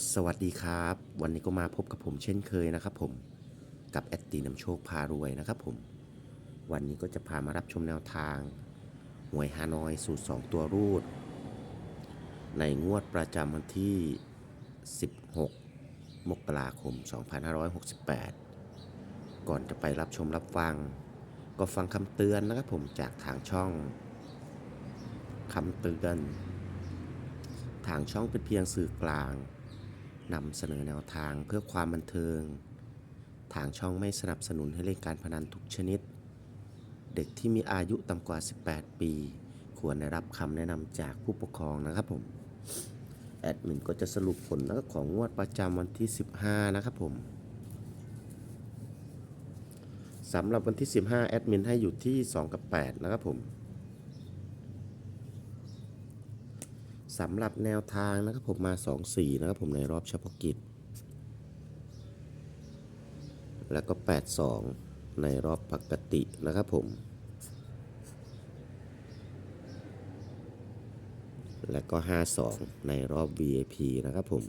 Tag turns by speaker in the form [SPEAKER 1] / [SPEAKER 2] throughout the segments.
[SPEAKER 1] สวัสดีครับ วันนี้ก็มาพบกับผมเช่นเคยนะครับผมกับแอดตีนำโชคพารวยนะครับผม วันนี้ก็จะพามารับชมแนวทางหวยฮานอยสูตร 2 ตัวรูด ในงวดประจำวันที่ 16 มกราคม 2568 ก่อนจะไปรับชมรับฟัง ก็ฟังคำเตือนนะครับผมจากทางช่องคำเตือน ทางช่องเป็นเพียงสื่อกลาง นำเสนอแนวทางเพื่อความบันเทิง ทางช่องไม่สนับสนุนให้เล่นการพนันทุกชนิด เด็กที่มีอายุต่ำกว่า 18 ปี ควรได้รับคำแนะนำจากผู้ปกครองนะครับผม แอดมินก็จะสรุปผลนะครับของงวดประจำวันที่ 15 นะครับผมสำหรับวันที่ 15 แอดมินให้อยู่ที่ 2 กับ 8 นะครับผม สำหรับแนวทางนะครับผมมา 2 4 นะครับผมในรอบเฉพาะกิจ แล้วก็ 8 2 ในรอบปกตินะครับผม แล้วก็ 5 2 ในรอบ VIP นะครับผม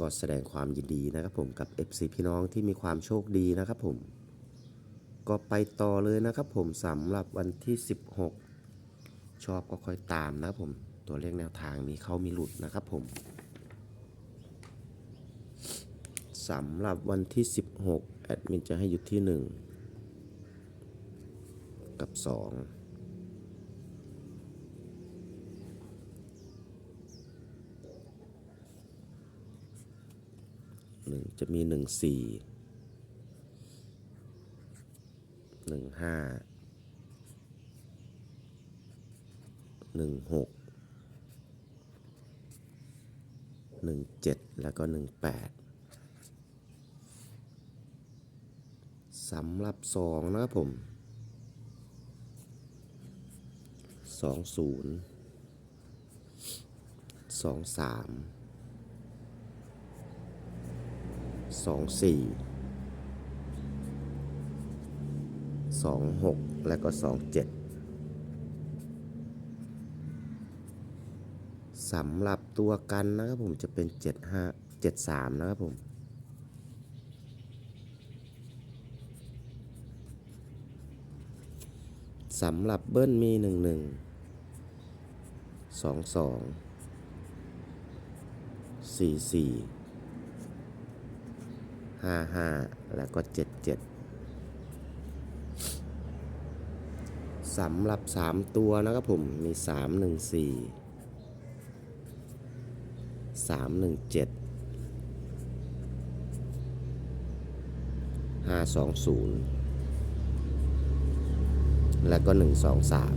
[SPEAKER 1] ก็แสดงความยินดีนะครับผมกับ FC พี่น้องที่มีความโชคดีนะครับผม ก็ไปต่อเลยนะครับผมสำหรับวันที่ 16 ชอบก็ค่อยตามนะผม ตัวเลขแนวทางมีเข้ามีหลุดนะครับผมสำหรับวันที่ 16 แอดมินจะให้อยู่ที่ 1 กับ 2หนึ่งจะมีหนึ่งสี่หนึ่งห้า หนึ่งหกหนึ่งเจ็ดแล้วก็หนึ่งแปดสำหรับสองนะครับผมสองศูนย์สองสามสองสี่สองหกแล้วก็สองเจ็ด สำหรับตัวกันนะครับผมจะเป็นเจ็ดห้าเจ็ดสามนะครับผมสำหรับเบิ้ลมีหนึ่งหนึ่งสองสองสี่สี่ห้าห้าแล้วก็เจ็ดเจ็ดสำหรับสามตัวนะครับผมมีสามหนึ่งสี่ามหนึ่งเจ็ดห้าสองศูนย์แล้วก็หนึ่งสองสาม